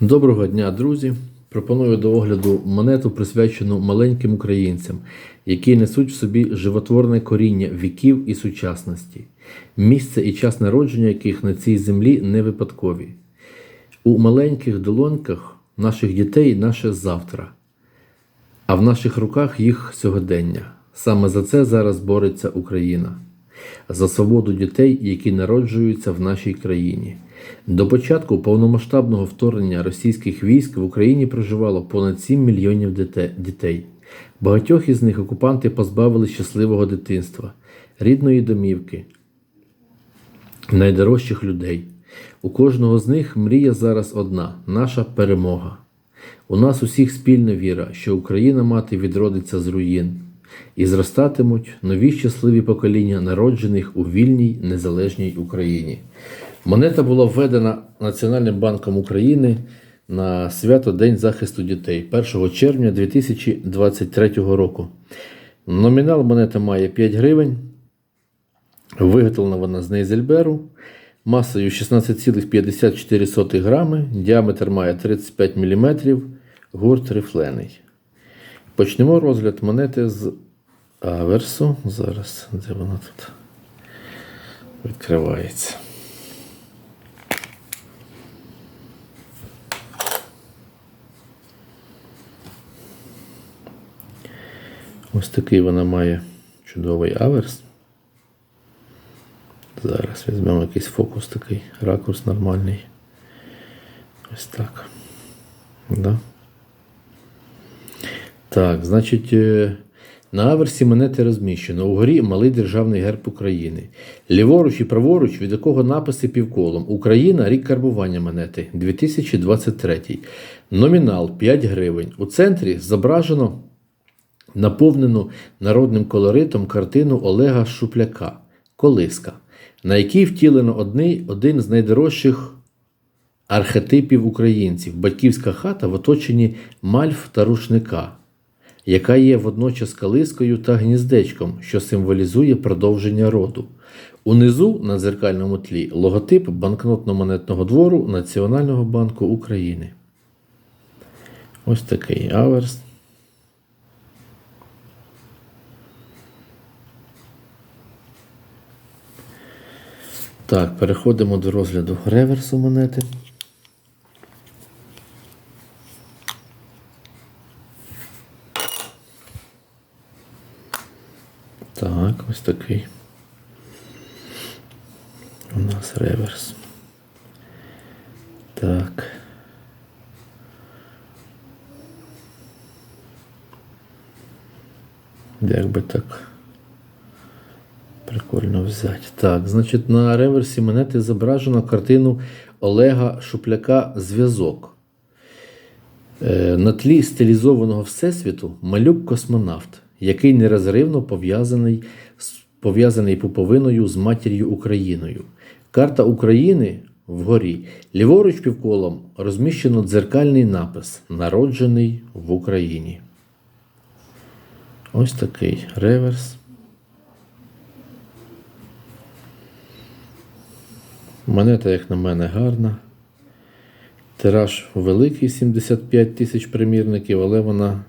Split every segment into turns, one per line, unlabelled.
Доброго дня, друзі! Пропоную до огляду монету, присвячену маленьким українцям, які несуть в собі животворне коріння віків і сучасності, місце і час народження яких на цій землі не випадкові. У маленьких долоньках наших дітей наше завтра, а в наших руках їх сьогодення. Саме за це зараз бореться Україна, за свободу дітей, які народжуються в нашій країні. До початку повномасштабного вторгнення російських військ в Україні проживало понад 7 мільйонів дітей. Багатьох із них окупанти позбавили щасливого дитинства, рідної домівки, найдорожчих людей. У кожного з них мрія зараз одна наша перемога. У нас усіх спільна віра, що Україна мати відродиться з руїн, і зростатимуть нові щасливі покоління народжених у вільній незалежній Україні. Монета була введена Національним банком України на свято День захисту дітей 1 червня 2023 року. Номінал монети має 5 гривень. Виготовлена вона з Нейзельберу масою 16,54 грами, діаметр має 35 мм, гурт рифлений. Почнемо розгляд монети з аверсу. Зараз, де вона тут відкривається. Ось такий вона має чудовий аверс. Зараз візьмемо якийсь фокус такий, ракурс нормальний. Ось так. Да? Так, значить, е, на аверсі монети розміщено. Угорі малий державний герб України. Ліворуч і праворуч, від якого написи півколом. Україна рік карбування монети 2023. Номінал 5 гривень. У центрі зображено наповнену народним колоритом картину Олега Шупляка Колиска, на якій втілено одний, один з найдорожчих архетипів українців батьківська хата в оточенні мальв та рушника, яка є водночас калискою та гніздечком, що символізує продовження роду. Унизу на дзеркальному тлі логотип банкнотно-монетного двору Національного банку України. Ось такий аверс. Так, переходимо до розгляду реверсу монети. Так, ось такий. У нас реверс. Так. Як би так прикольно взяти. Так, значить, на реверсі монети зображено картину Олега Шупляка Зв'язок. Е, На тлі стилізованого Всесвіту малюк космонавт, який нерозривно пов'язаний пов'язаний пуповиною з матір'ю Україною. Карта України вгорі. Ліворуч півколом розміщено дзеркальний напис Народжений в Україні. Ось такий реверс. Монета, як на мене, гарна. Тираж великий 75 тисяч примірників, але вона,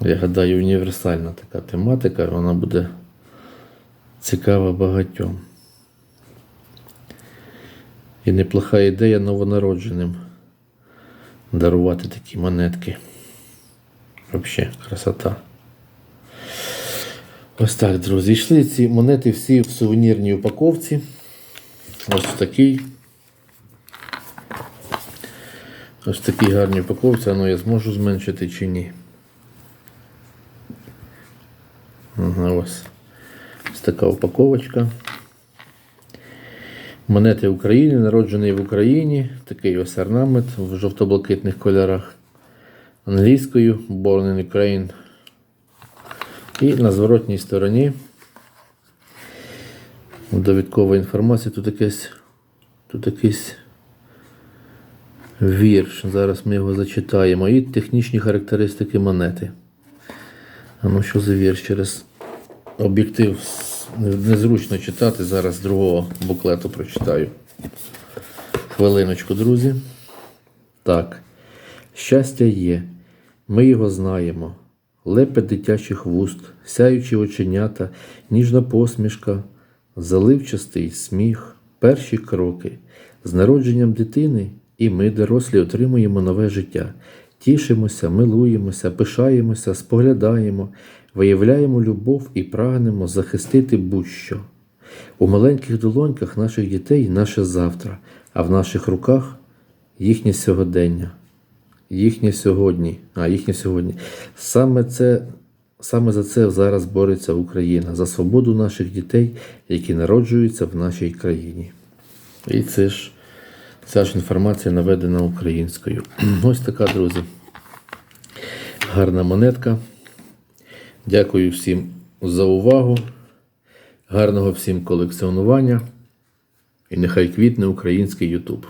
я гадаю, універсальна така тематика, вона буде цікава багатьом. І неплоха ідея новонародженим дарувати такі монетки. Взагалі, красота. Ось так, друзі. Йшли ці монети всі в сувенірній упаковці. Ось в такій. Ось в такій гарній упаковці. Ну я зможу зменшити чи ні. Ага, ось. Ось така упаковочка. Монети України, народжений в Україні. Такий ось орнамент в жовто-блакитних кольорах. Англійською Born in Ukraine. І на зворотній стороні довідкова інформація. Тут якийсь, тут якийсь вірш. Зараз ми його зачитаємо. І технічні характеристики монети. А ну що за вірш? Через об'єктив незручно читати. Зараз другого буклету прочитаю. Хвилиночку, друзі. Так. Щастя є. Ми його знаємо. Лепет дитячих вуст, сяючі оченята, ніжна посмішка, заливчастий сміх, перші кроки. З народженням дитини і ми, дорослі, отримуємо нове життя. Тішимося, милуємося, пишаємося, споглядаємо, виявляємо любов і прагнемо захистити будь-що. У маленьких долоньках наших дітей наше завтра, а в наших руках їхнє сьогодення їхнє сьогодні. А їхнє сьогодні. Саме це. Саме за це зараз бореться Україна, за свободу наших дітей, які народжуються в нашій країні. І це ж ця ж інформація наведена українською. Ось така, друзі. Гарна монетка. Дякую всім за увагу. Гарного всім колекціонування. І нехай квітне український Ютуб.